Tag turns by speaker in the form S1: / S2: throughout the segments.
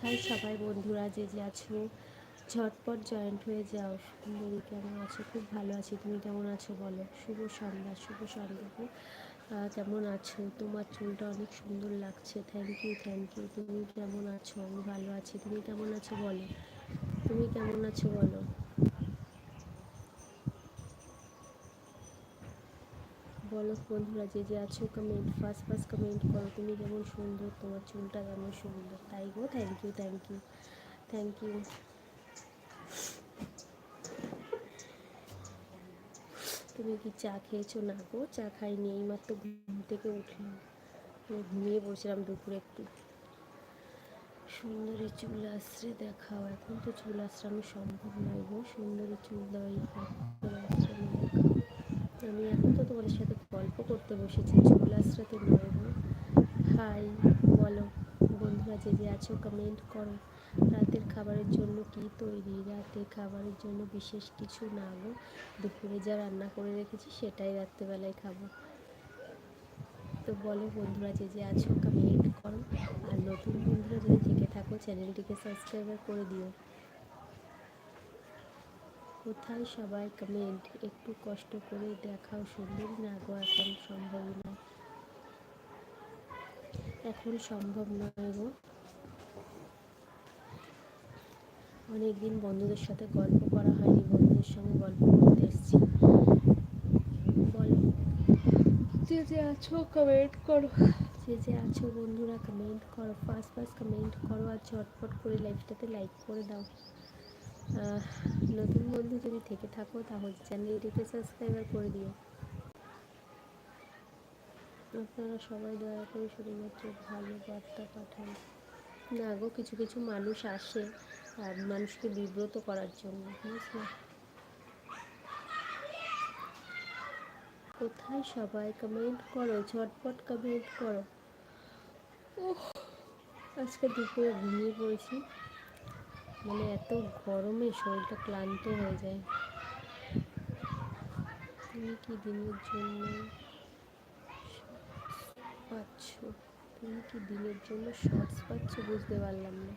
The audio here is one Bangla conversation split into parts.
S1: কোথায় সবাই বন্ধুরা যে যে আছো, ঝটপট জয়েন্ট হয়ে যাও। বলি, কেমন আছো? খুব ভালো আছি। তুমি কেমন আছো বলো? শুভ সন্ধ্যা শুভ সন্ধ্যা। কেমন আছো? তোমার চুলটা অনেক সুন্দর লাগছে। থ্যাংক ইউ থ্যাংক ইউ তুমি কেমন আছো? আমি ভালো আছি। তুমি কেমন আছো বলো? তুমি কেমন আছো বলো? বলো বন্ধুরা, যে যে আছো কমেন্ট ফার্স্ট ফার্স্ট কমেন্ট করো। তুমি যেমন সুন্দর, তোমার চুলটা যেমন সুন্দর। তাই গো thank you thank you thank you তুমি কি চা খেয়েছো? না গো, চা খাইনি, এইমাত্র ঘুম থেকে উঠলাম। ঘুমিয়ে পড়ছিলাম দুপুরে একটু। সুন্দরী চুল আশ্রে দেখাও। এখন তো চুল আশ্রানো সম্ভব নয় গো, সুন্দরী চুল দেওয়াই আমি এখন তো তোমাদের সাথে গল্প করতে বসেছি, চুল আশ্রাতে নয় হাই, বলো, বন্ধুরা যে যে আছো কমেন্ট করো। রাতের খাবারের জন্য কি তৈরি? রাতে খাবারের জন্য বিশেষ কিছু না গো। দুপুরে যা রান্না করে রেখেছি, সেটাই রাত্রেবেলায় খাব। তো বলো, বন্ধুরা যে যে আছো কমেন্ট করো। আর নতুন বন্ধুরা যদি থেকে থাকো, চ্যানেলটিকে সাবস্ক্রাইব করে দিও। কোথায় সবাই কমেন্ট একটু কষ্ট করে দেখাও সুন্দর না গো এখন সম্ভব নয়। এখন সম্ভব নয় গো। অনেকদিন বন্ধুদের সাথে গল্প করা হয়নি বন্ধুদের সঙ্গে গল্প করতে এসেছি। বলো। যে যে আছো কমেন্ট করো। যে যে আছো বন্ধুরা কমেন্ট করো। ফার্স্ট ফার্স্ট কমেন্ট করো আর ঝটপট করে লাইফটাতে লাইক করে দাও। নতুন বন্ধু যদি থেকে থাকো, তাহলে চ্যানেলটিকে সাবস্ক্রাইবার করে দিও। আপনারা সবাই দয়া করে শুধুমাত্র ভালো বার্তা পাঠান। না গো, কিছু কিছু মানুষ আসে মানুষকে বিব্রত করার জন্য, বুঝলে? কোথায় সবাই কমেন্ট করো? ঝটপট কমেন্ট করো। আজকে দুপুরে ঘুমিয়ে পড়েছি। মানে এত গরমে শরীরটা ক্লান্ত হয়ে যায়। তুমি কি দিনের জন্য পাচ্ছ? তুমি কি দিনের জন্য শর্টস পাচ্ছ বুঝতে পারলাম না।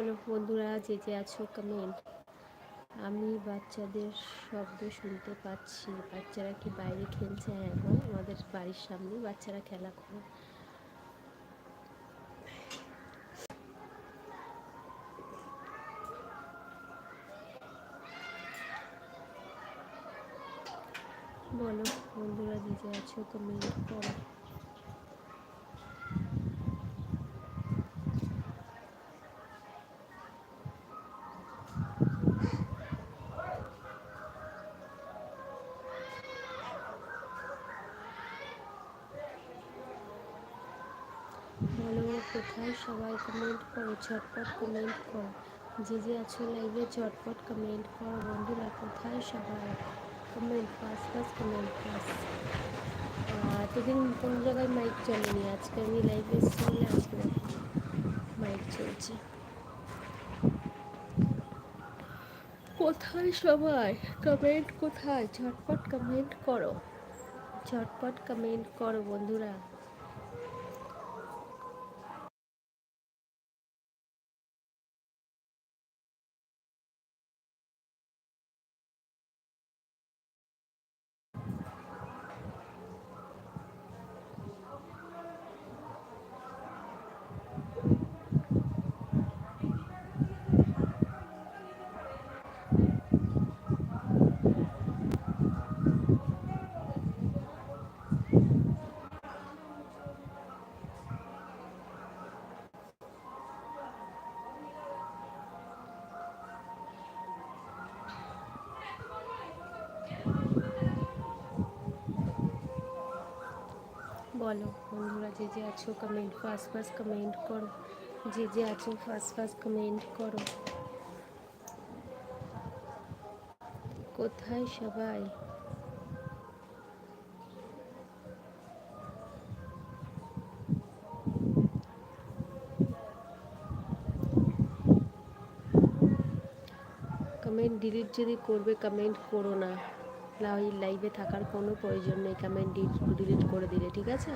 S1: বলো বন্ধুরা, যে যে আছো কমেন্ট আমি বাচ্চাদের শব্দ শুনতে পাচ্ছি। বাচ্চারা কি বাইরে খেলছে? হ্যাঁ গো আমাদের বাড়ির সামনে বাচ্চারা খেলা করে। বলো, বন্ধুরা, যে যে আছো কমেন্ট করো। বলো, কোথায় সবাই কমেন্ট করো? ঝটপট কমেন্ট করো। যে যে আছো লাইভে ঝটপট কমেন্ট করো। বন্ধুরা, কোথায় সবাই? Comment first first comment first এতদিন কোন জায়গায় মাইক চলেনি? আজকে আমি লাইভে এসেছি, আজকে মাইক চলছে। কোথায় সবাই? কমেন্ট কোথায়? ঝটপট কমেন্ট করো। ঝটপট কমেন্ট করো, বন্ধুরা। বলো, বন্ধুরা যে যে আছো কমেন্ট ফার্স্ট ফার্স্ট কমেন্ট করো। যে যে আছো ফার্স্ট ফার্স্ট কমেন্ট করো। কোথায় সবাই? কমেন্ট ডিলিট যদি করবে কমেন্ট করো না। লাইভে থাকার কোনো প্রয়োজন নেই কমেন্ট ডিলিট করে দিলে, ঠিক আছে?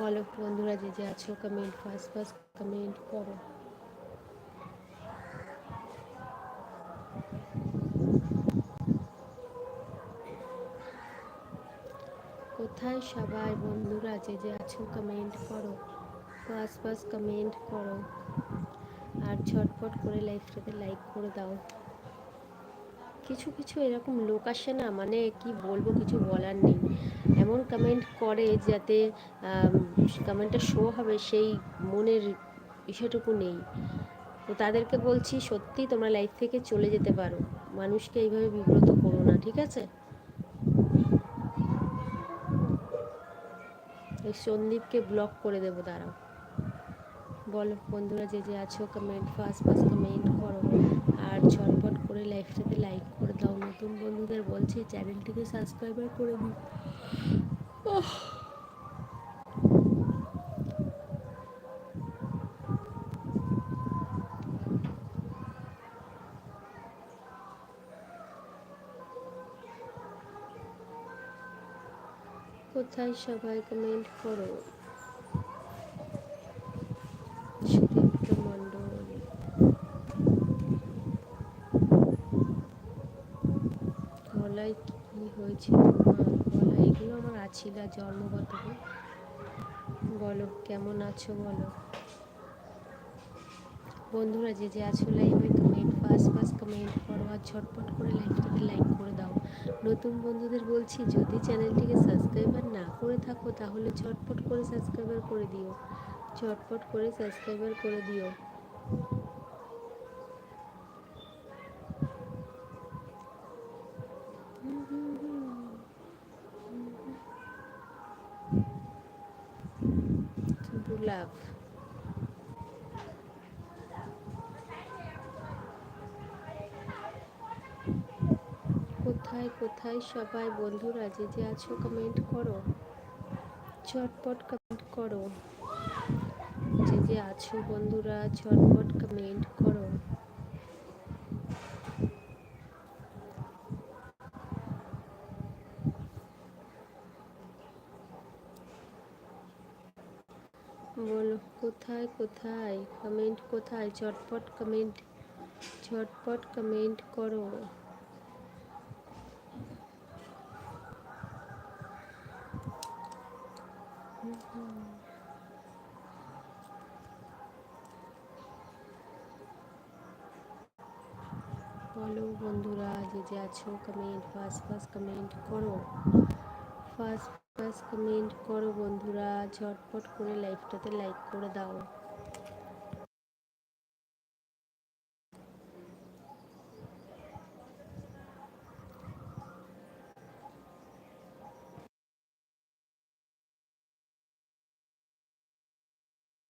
S1: বলো বন্ধুরা, যে যে আছো কমেন্ট ফার্স্ট ফার্স্ট কমেন্ট করো। কোথায় সবাই বন্ধুরা, যে যে আছো কমেন্ট করো। ফার্স্ট ফার্স্ট কমেন্ট করো। আর ঝটপট করে লাইফটাতে লাইক করে দাও। কিছু কিছু এরকম লোক আসে না মানে কি বলব কিছু বলার নেই। এমন কমেন্ট করে যাতে কমেন্টটা শো হবে সেই মনের বিষয়টুকু নেই। তো তাদেরকে বলছি সত্যি তোমরা লাইফ থেকে চলে যেতে পারো। মানুষকে এইভাবে বিব্রত করো না, ঠিক আছে? সন্দীপকে ব্লক করে দেবো, দাঁড়াও। বলো, বন্ধুরা যে যে আছো কমেন্ট ফার্স্ট ফার্স্ট কমেন্ট করো। আর ঝটপট করে লাইফটাতে লাইক করে দাও। নতুন বন্ধুদের বলছি চ্যানেলটিকে সাবস্ক্রাইবার করে দিই কোথায় সবাই কমেন্ট করো? গলায় কি হয়েছে তোমার? গলায় এগুলো আমার আছিল জন্মগত বলো। কেমন আছো বলো? বন্ধুরা, যে যে আছো লাইভে কমেন্ট ফার্স্ট ফার্স্ট কমেন্ট করো আর ঝটপট করে লাইভটাকে লাইক করে দাও। নতুন বন্ধুদের বলছি, যদি চ্যানেলটিকে সাবস্ক্রাইবার না করে থাকো, তাহলে ঝটপট করে সাবস্ক্রাইবার করে দিও। ঝটপট করে সাবস্ক্রাইবার করে দিও। লাভ কোথায় কোথায় সবাই বন্ধুরা, যে যে আছো কমেন্ট করো। ঝটপট কমেন্ট করো। যে যে আছো বন্ধুরা ঝটপট কমেন্ট করো বলো কোথায় কোথায়? কমেন্ট কোথায়? ঝটপট কমেন্ট ঝটপট কমেন্ট করো। বলো বন্ধুরা, যে যে আছো কমেন্ট ফার্স্ট ফার্স্ট কমেন্ট করো। ফার্স্ট ফার্স্ট কমেন্ট করো বন্ধুরা ঝটপট করে লাইভটাতে লাইক করে দাও।